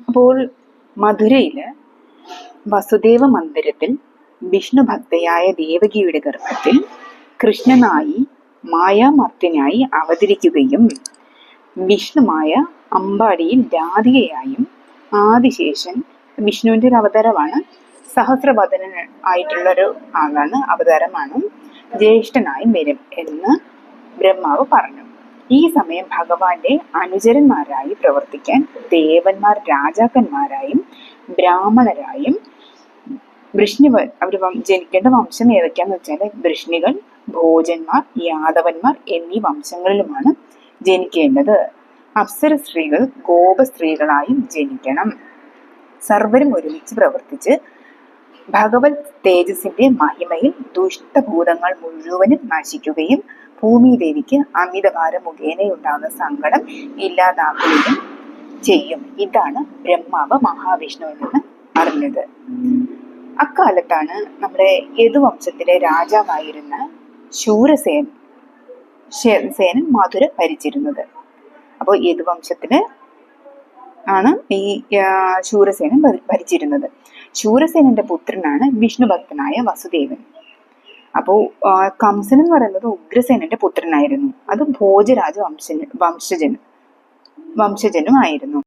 അപ്പോൾ മധുരയിൽ വസുദേവ മന്ദിരത്തിൽ വിഷ്ണു ഭക്തയായ ദേവകിയുടെ ഗർഭത്തിൽ കൃഷ്ണനായി മായാമർത്യനായി അവതരിക്കുകയും വിഷ്ണുമായ അമ്പാടിയിൽ രാധികയായും ആദിശേഷൻ വിഷ്ണുവിന്റെ ഒരു അവതാരമാണ്. സഹസ്രവദന ആയിട്ടുള്ള ഒരു ആളാണ് അവതാരമാണ് ജ്യേഷ്ഠനായും വരും എന്ന് ബ്രഹ്മാവ് പറഞ്ഞു. ഈ സമയം ഭഗവാന്റെ അനുചരന്മാരായി പ്രവർത്തിക്കാൻ ദേവന്മാർ രാജാക്കന്മാരായും ബ്രാഹ്മണരായും വൃഷ്ണി അവർ ജനിക്കേണ്ട വംശം ഏതൊക്കെയാന്ന് വെച്ചാൽ വൃഷ്ണികൾ ഭോജന്മാർ യാദവന്മാർ എന്നീ വംശങ്ങളിലുമാണ് ജനിക്കേണ്ടത്. അപ്സര സ്ത്രീകൾ ഗോപ സ്ത്രീകളായും ജനിക്കണം. സർവരും ഒരുമിച്ച് പ്രവർത്തിച്ച് ഭഗവത് തേജസിന്റെ മഹിമയിൽ ദുഷ്ടഭൂതങ്ങൾ മുഴുവനും നശിക്കുകയും ഭൂമിദേവിക്ക് അമിതഭാരം മുഖേനയുണ്ടാകുന്ന സങ്കടം ഇല്ലാതാക്കുകയും ചെയ്യും. ഇതാണ് ബ്രഹ്മാവ് മഹാവിഷ്ണു എന്ന് അറിഞ്ഞത്. അക്കാലത്താണ് നമ്മുടെ യദുവംശത്തിലെ രാജാവായിരുന്ന ശൂരസേൻ സേനൻ മധുര ഭരിച്ചിരുന്നത്. അപ്പോൾ യദുവംശത്തിന് ആണ് ഈ ശൂരസേനൻ ഭരിച്ചിരുന്നത്. ശൂരസേനന്റെ പുത്രനാണ് വിഷ്ണു ഭക്തനായ വസുദേവൻ. അപ്പോൾ കംസൻ എന്ന് പറയുന്നത് ഉഗ്രസേനന്റെ പുത്രനായിരുന്നു. അത് ഭോജരാജ വംശ വംശജനും വംശജനുമായിരുന്നു.